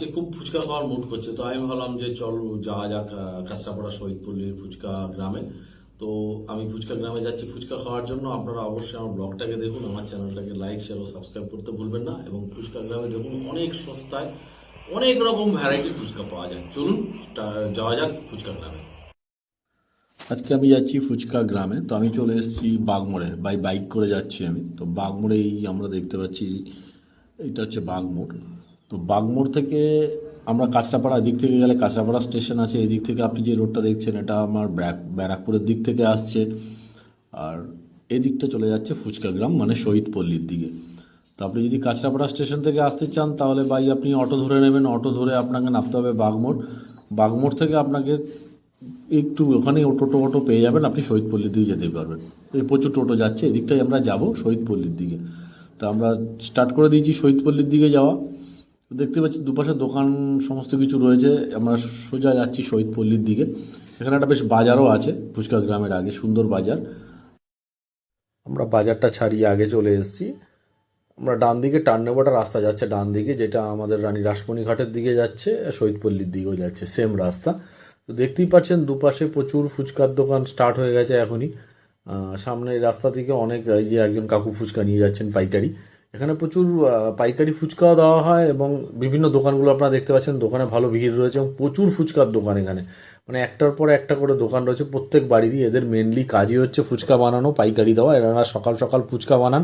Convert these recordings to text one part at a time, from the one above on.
আজকে খুব ফুচকা খাওয়ার মুড করছে। তো আমি ভাবলাম যে চল, যাওয়া যাক কাঁচরাপাড়া শহীদপল্লীর ফুচকা গ্রামে। তো আমি ফুচকা গ্রামে যাচ্ছি। ফুচকা খাওয়ার জন্য আপনারা অবশ্যই আমার ব্লগটাকে দেখুন, আমার চ্যানেলটাকে লাইক শেয়ার ও সাবস্ক্রাইব করতে ভুলবেন না। এবং ফুচকা গ্রামে দেখুন অনেক সস্তায় অনেক রকম ভ্যারাইটির ফুচকা পাওয়া যায়। চলুন যাওয়া যাক ফুচকা গ্রামে। আজকে আমি যাচ্ছি ফুচকা গ্রামে। তো আমি চলে এসেছি বাগমোড়ে। বাই বাইক করে যাচ্ছি আমি। তো বাগমোড়েই আমরা দেখতে পাচ্ছি, এটা হচ্ছে বাগমোড়। তো বাগমোড় থেকে আমরা কাঁচরাপাড়া দিক থেকে গেলে কাঁচরাপাড়া স্টেশন আছে, এই দিক থেকে আপনি যে রোডটা দেখছেন এটা আমার ব্যারাকপুরের দিক থেকে আসছে। আর এই দিকটা চলে যাচ্ছে ফুচকা গ্রাম মানে শহীদ পল্লীর দিকে। তো আপনি যদি কাঁচরাপাড়া স্টেশন থেকে আসতে চান, তাহলে ভাই আপনি অটো ধরে নেবেন, অটো ধরে আপনাকে নামতে হবে বাগমোড়। বাগমোড় থেকে আপনাকে একটু ওখানে টোটো অটো পেয়ে যাবেন, আপনি শহীদ পল্লীর দিকে যেতে পারবেন। এই প্রচুর টোটো যাচ্ছে এদিকটাই আমরা যাব শহীদপল্লির দিকে। তো আমরা স্টার্ট করে দিয়েছি শহীদপল্লির দিকে যাওয়া। দেখতে পাচ্ছি দুপাশে দোকান সমস্ত কিছু রয়েছে। আমরা সোজা যাচ্ছি শহীদ পল্লীর দিকে। এখানে একটা বেশ বাজারও আছে, ফুচকা গ্রামের আগে, সুন্দর বাজার। আমরা বাজারটা ছাড়িয়ে আগে চলে এসেছি। আমরা ডান দিকে টার্ন নেবোটা রাস্তা যাচ্ছে ডান দিকে, যেটা আমাদের রানী রাসমণি ঘাটের দিকে যাচ্ছে, শহীদপল্লির দিকেও যাচ্ছে সেম রাস্তা। তো দেখতেই পাচ্ছেন দুপাশে প্রচুর ফুচকার দোকান স্টার্ট হয়ে গেছে এখনই। সামনে রাস্তা থেকে অনেক, এই যে একজন কাকু ফুচকা নিয়ে যাচ্ছেন পাইকারি। এখানে প্রচুর পাইকারি ফুচকাও দেওয়া হয় এবং বিভিন্ন দোকানগুলো আপনারা দেখতে পাচ্ছেন, দোকানে ভালো ভিড় রয়েছে এবং প্রচুর ফুচকার দোকান এখানে। মানে একটার পর একটা করে দোকান রয়েছে প্রত্যেক বাড়িরই, এদের মেনলি কাজই হচ্ছে ফুচকা বানানো, পাইকারি দেওয়া। এরা সকাল সকাল ফুচকা বানান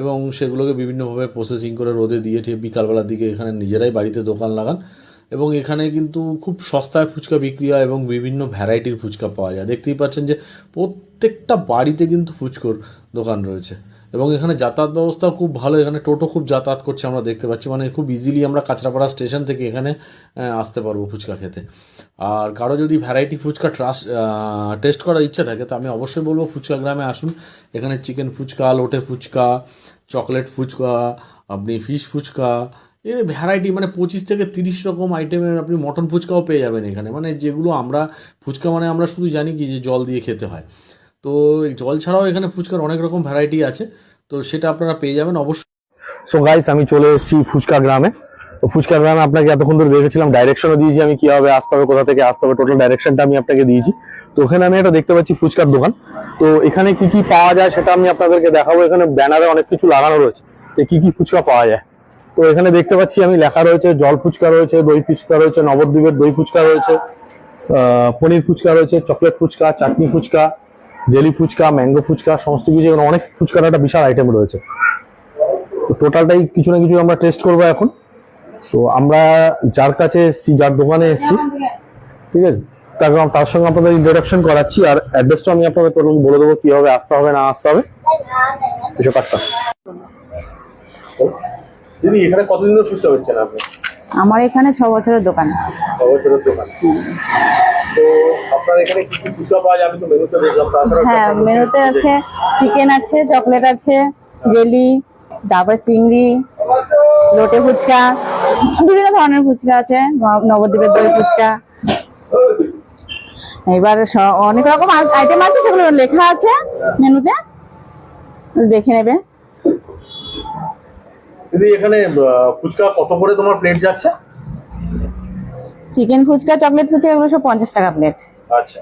এবং সেগুলোকে বিভিন্নভাবে প্রসেসিং করে রোদে দিয়ে ঠিক বিকালবেলার দিকে এখানে নিজেরাই বাড়িতে দোকান লাগান এবং এখানে কিন্তু খুব সস্তায় ফুচকা বিক্রি হয় এবং বিভিন্ন ভ্যারাইটির ফুচকা পাওয়া যায়। দেখতেই পাচ্ছেন যে প্রত্যেকটা বাড়িতে কিন্তু ফুচকোর দোকান রয়েছে। এবং এখানে যাতায়াত ব্যবস্থাও খুব ভালো। এখানে টোটো খুব যাতায়াত করছে আমরা দেখতে পাচ্ছি। মানে খুব ইজিলি আমরা কাঁচরাপাড়া স্টেশন থেকে এখানে আসতে পারব ফুচকা খেতে। আর কারও যদি ভ্যারাইটি ফুচকা ট্রাস্ট টেস্ট করার ইচ্ছা থাকে, তো আমি অবশ্যই বলব ফুচকা গ্রামে আসুন। এখানে চিকেন ফুচকা লোটে ফুচকা চকলেট ফুচকা, আপনি ফিশ ফুচকা, এর ভ্যারাইটি মানে পঁচিশ থেকে তিরিশ রকম আইটেমের আপনি মটন ফুচকাও পেয়ে যাবেন এখানে। মানে যেগুলো আমরা, ফুচকা মানে আমরা শুধু জানি কি যে জল দিয়ে খেতে হয়। তো জল ছাড়াও এখানে ফুচকার অনেক রকম ভ্যারাইটি আছে। তো সেটা আপনারা পেয়ে যাবেন। অবশ্যই সো গাইস আমি চলে এসেছি ফুচকা গ্রামে। তো ফুচকা গ্রামে আপনাকে এতক্ষণ ধরে দেখেছিলাম ডাইরেকশনও দিয়েছি আমি কীভাবে আসতে হবে, কোথা থেকে আসতে হবে টোটাল ডাইরেকশনটা আমি আপনাকে দিয়েছি। তো ওখানে আমি একটা দেখতে পাচ্ছি ফুচকার দোকান। তো এখানে কি কি পাওয়া যায় সেটা আমি আপনাদেরকে দেখাবো। এখানে ব্যানারে অনেক কিছু লাগানো রয়েছে। যে কি কি ফুচকা পাওয়া যায়? তো এখানে দেখতে পাচ্ছি আমি, লেখা রয়েছে, জল ফুচকা রয়েছে, দই ফুচকা রয়েছে, নবদ্বীপের দই ফুচকা রয়েছে পনির ফুচকা রয়েছে, chocolate fuchka, chutney fuchka jelly fuchka, mango fuchka, সমস্ত কিছু এখানে অনেক ফুচকার একটা বিশাল আইটেম রয়েছে। তো টোটালটাই কিছু না কিছু আমরা টেস্ট করব এখন। তো আমরা যার কাছে এসেছি, যার দোকানে এসেছি, ঠিক আছে? তার তার সঙ্গে আপনাদের ইন্ট্রোডাকশন করাচ্ছি, আর অ্যাড্রেসটা আমি আপনাদের টোটাল বলে দেবো কীভাবে আসতে হবে, না আসতে হবে। এসব দিদি এখানে কতদিন ধরে ফুচকা হচ্ছেন আপনি? আমার এখানে ছ বছরের দোকান। বছরের হ্যাঁ মেনুতে আছে। চিকেন আছে চকলেট আছে জেলি তারপরে চিংড়ি লোটে ফুচকা বিভিন্ন ধরনের ফুচকা আছে নবদ্বীপের দই ফুচকা। এবার অনেক রকম আইটেম আছে সেগুলো লেখা আছে মেনুতে। দেখে নেবে। দিদি এখানে ফুচকা কত করে তোমার প্লেট যাচ্ছে? চিকেন ফুচকা চকলেট ফুচকা এগুলো সব পঞ্চাশ টাকা প্লেট আচ্ছা।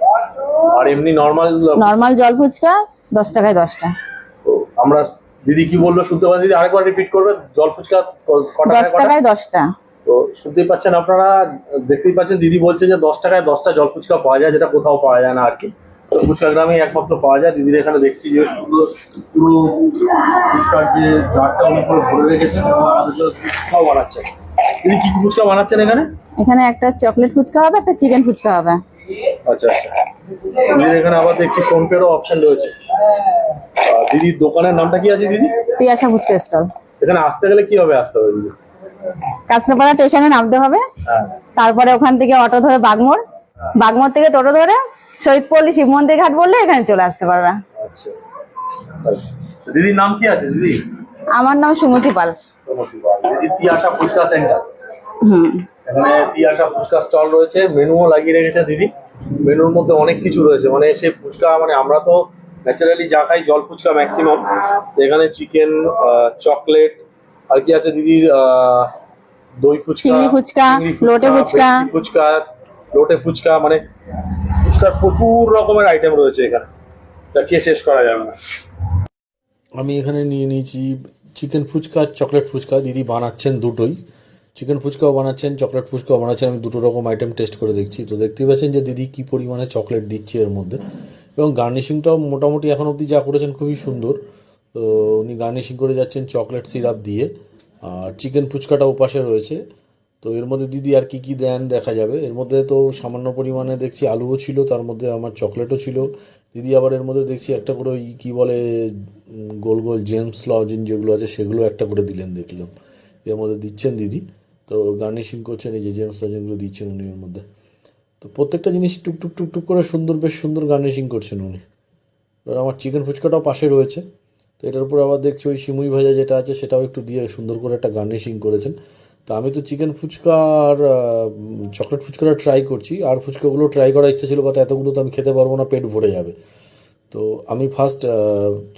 আর এমনি নর্মাল নর্মাল জল ফুচকা দশ টাকায় দশটা। আমরা দিদি কি বলল শুনতে পাচ্ছি দিদি আরেকবার রিপিট করবে জল ফুচকা দশ টাকায় দশটা। তো শুনতেই পাচ্ছেন আপনারা দেখতেই পাচ্ছেন দিদি বলছে যে দশ টাকায় দশটা জল ফুচকা পাওয়া যায় যেটা কোথাও পাওয়া যায় না আর কি। ফুচকা গ্রামে একমাত্র পাওয়া যায়। দিদির এখানে দেখছি যে সুন্দর পুরো ফুচকার যে জারটা উনি পুরো ভরে রেখেছেন এবং আমাদের জন্য ফুচকাও বানাচ্ছেন। দিদি কি কি ফুচকা বানাচ্ছেন এখানে? এখানে একটা চকলেট ফুচকা হবে একটা চিকেন ফুচকা হবে। আচ্ছা আচ্ছা। দিদির এখানে আবার দেখছি ফোন পেরও অপশন রয়েছে। দিদির দোকানের নামটা কি আছে দিদি? পিয়াসা ফুচকা স্টল। এখানে আসতে গেলে কীভাবে আসতে হবে দিদি? কাঁচরাপাড়া স্টেশনে নামতে হবে। হ্যাঁ। তারপরে ওখান থেকে অটো ধরে বাগমোড়। বাগমোড় থেকে টোটো ধরে শহীদপল্লী শিব মন্দির ঘাট বললে এখানে চলে আসতে পারবে। আচ্ছা। আচ্ছা। দিদির নাম কি আছে দিদি? আমার নাম সুমতি পাল। দিদি তিয়াশা ফুচকা সেন্টার হুম। এখানে তিয়াশা ফুচকা স্টল রয়েছে মেনুও লাগিয়ে রেখেছে দিদি। মেনুর মধ্যে অনেক কিছু রয়েছে মানে সে ফুচকা মানে আমরা তো ন্যাচারালি যা খাই জল ফুচকা ম্যাক্সিমাম এখানে চিকেন চকলেট আর কি আছে দিদির দই ফুচকা চিংড়ি ফুচকা, লোটে ফুচকা। ফুচকা লোটে ফুচকা মানে ফুচকার প্রচুর রকমের আইটেম রয়েছে এখানে। তা শেষ করা যাবে না। আমি এখানে নিয়ে নিয়েছি চিকেন ফুচকা, চকলেট ফুচকা। দিদি বানাচ্ছেন দুটোই। চিকেন ফুচকাও বানাচ্ছেন, চকলেট ফুচকাও বানাচ্ছেন। আমি দুটো রকম আইটেম টেস্ট করে দেখছি। তো দেখতেই পাচ্ছেন যে দিদি কী পরিমাণে চকলেট দিচ্ছে এর মধ্যে। এবং গার্নিশিংটাও মোটামুটি এখন অবধি যা করেছেন খুবই সুন্দর। তো উনি গার্নিশিং করে যাচ্ছেন চকলেট সিরাপ দিয়ে। আর চিকেন ফুচকাটা ওপাশে রয়েছে। তো এর মধ্যে দিদি আর কি কি দেন দেখা যাবে। এর মধ্যে তো সামান্য পরিমাণে দেখছি আলুও ছিল, তার মধ্যে আমার চকলেটও ছিল। দিদি আবার এর মধ্যে দেখছি একটা করে ওই কী বলে গোল গোল জেমস লজিন যেগুলো আছে সেগুলো একটা করে দিলেন দেখলাম। এর মধ্যে দিচ্ছেন দিদি। তো গার্নিশিং করছেন এই যে জেমস লজেনগুলো দিচ্ছেন উনি এর মধ্যে। তো প্রত্যেকটা জিনিস টুকটুক টুক টুক টুক করে সুন্দর, বেশ সুন্দর গার্নিশিং করছেন উনি। এবার আমার চিকেন ফুচকাটাও পাশে রয়েছে। তো এটার উপর আবার দেখছি ওই সিমুই ভাজা যেটা আছে সেটাও একটু দিয়ে সুন্দর করে একটা গার্নিশিং করেছেন। তো আমি তো চিকেন ফুচকা আর চকলেট ফুচকাটা ট্রাই করছি। আর ফুচকাগুলো ট্রাই করার ইচ্ছা ছিল বাট এতগুলো তো আমি খেতে পারব না, পেট ভরে যাবে। তো আমি ফার্স্ট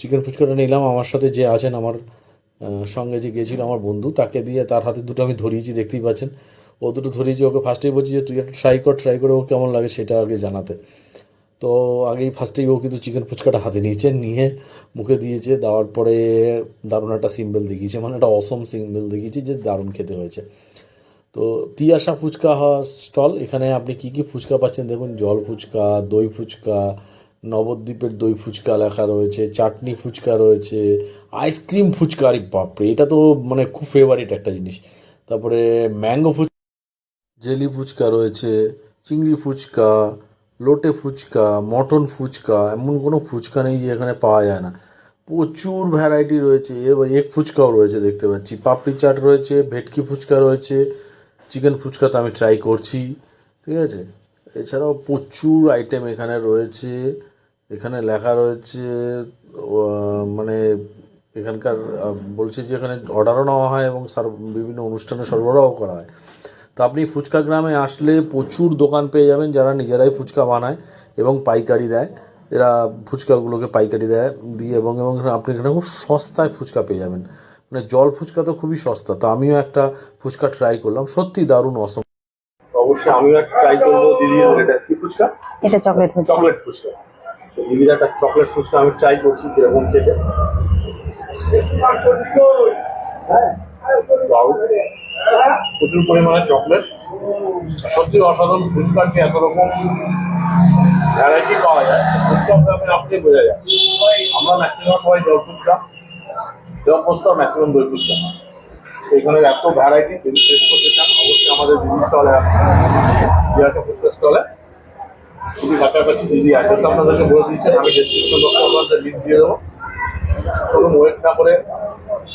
চিকেন ফুচকাটা নিলাম। আমার সাথে যে আছেন, আমার সঙ্গে যে গেছিল আমার বন্ধু, তাকে দিয়ে তার হাতে দুটো আমি ধরিয়েছি, দেখতেই পাচ্ছেন। ও দুটো ধরিয়েছি, ওকে ফার্স্টেই বলছি যে, তুই একটা ট্রাই কর ট্রাই করে ও কেমন লাগে সেটা আগে জানাতে। তো আগেই ফার্স্টেই ও কিন্তু চিকেন ফুচকাটা হাতে নিয়েছে, নিয়ে মুখে দিয়েছে, দেওয়ার পরে দারুণ একটা সিম্বল দেখিয়েছে মানে একটা অসম সিম্বল দেখিয়েছে যে দারুণ খেতে হয়েছে। তো তিয়াশা ফুচকা হওয়ার স্টল, এখানে আপনি কি কি ফুচকা পাচ্ছেন দেখুন, জল ফুচকা, দই ফুচকা, নবদ্বীপের দই ফুচকা লেখা রয়েছে, চাটনি ফুচকা রয়েছে আইসক্রিম ফুচকা, আরে বাপরে, এটা তো মানে খুব ফেভারিট একটা জিনিস। তারপরে ম্যাঙ্গো ফুচকা জেলি ফুচকা রয়েছে, চিংড়ি ফুচকা লোটে ফুচকা, মটন ফুচকা, এমন কোনো ফুচকা নেই যে এখানে পাওয়া যায় না। প্রচুর ভ্যারাইটি রয়েছে। এবার এগ ফুচকাও রয়েছে দেখতে পাচ্ছি। পাপড়ি চাট রয়েছে, ভেটকি ফুচকা রয়েছে, চিকেন ফুচকা তো আমি ট্রাই করছি, ঠিক আছে? এছাড়াও প্রচুর আইটেম এখানে রয়েছে। এখানে লেখা রয়েছে মানে এখানকার বলছে যে এখানে অর্ডারও নেওয়া হয় এবং বিভিন্ন অনুষ্ঠানে সরবরাহ করা হয়। তো আপনি ফুচকা গ্রামে আসলে প্রচুর দোকান পেয়ে যাবেন যারা নিজেরাই ফুচকা বানায় এবং পাইকারি দেয়। এরা ফুচকাগুলোকে পাইকারি দেয় দিয়ে এবং এবং আপনি এখানে খুব সস্তায় ফুচকা পেয়ে যাবেন। মানে জল ফুচকা তো খুবই সস্তা তো আমিও একটা ফুচকা ট্রাই করলাম। সত্যি দারুণ অসম অবশ্যই আমিও একটা ট্রাই করব। দিদি এটা কি ফুচকা? এটা চকলেট ফুচকা। চকলেট ফুচকা। তো দিদির একটা চকলেট ফুচকা আমি ট্রাই করছি কীরকম খেতে। প্রচুর পরিমাণে চকলেট সত্যি অসাধারণ ফুচকার যে এত রকম ভ্যারাইটি পাওয়া যায়। ফুচকা গ্রামে আপনি বোঝা যায়। আমরা ম্যাক্সিমাম সবাই জল ফুচকা। জল ফুচকা ম্যাক্সিমাম দই ফুচকা। এখানে এত ভ্যারাইটি যদি টেস্ট করতে চান, অবশ্যই আমাদের দিদি স্টলে আছে ফুচকা স্টলে খুবই কাছাকাছি দিদি অ্যাড্রেস আপনাদেরকে বলে দিচ্ছেন আমি ডিসক্রিপশন বক্সে আপনাদের লিঙ্ক দিয়ে দেবো। কোনো ওয়েট না করে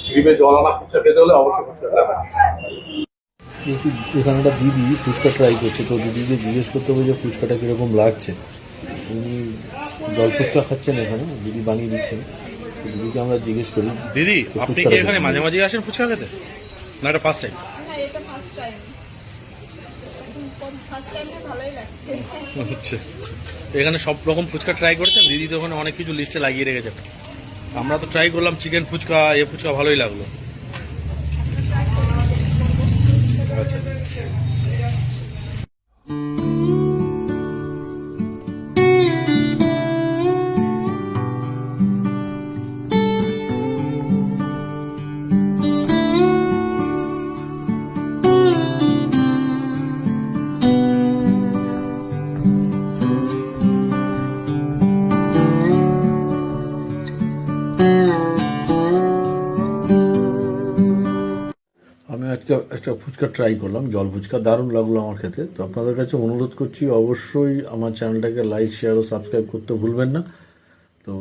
জিভে জল আনা ফুচকা খেতে হলে অবশ্যই ফুচকা খাবেন দেখছি এখানে একটা দিদি ফুচকা ট্রাই করছে। তো দিদিকে জিজ্ঞেস করতে হবে যে ফুচকাটা কীরকম লাগছে। উনি জল ফুচকা খাচ্ছেন এখানে দিদি বানিয়ে দিচ্ছেন। দিদিকে আমরা জিজ্ঞেস করি দিদি আপনি কি এখানে মাঝে? মাঝে আসেন ফুচকা খেতে? না এটা ফার্স্ট টাইম হ্যাঁ এটা ফার্স্ট টাইম ফার্স্ট টাইমে ভালোই লাগছে। আচ্ছা। এখানে সব রকম ফুচকা ট্রাই করেছেন। দিদি তো ওখানে অনেক কিছু লিস্টে লাগিয়ে রেখেছে আমরা তো ট্রাই করলাম চিকেন ফুচকা এ ফুচকা ভালোই লাগল। একটা ফুচকা ট্রাই করলাম, জল ফুচকা, দারুণ লাগল আমার খেতে। তো আপনাদের কাছে অনুরোধ করছি, অবশ্যই আমার চ্যানেলটাকে লাইক শেয়ার ও সাবস্ক্রাইব করতে ভুলবেন না। তো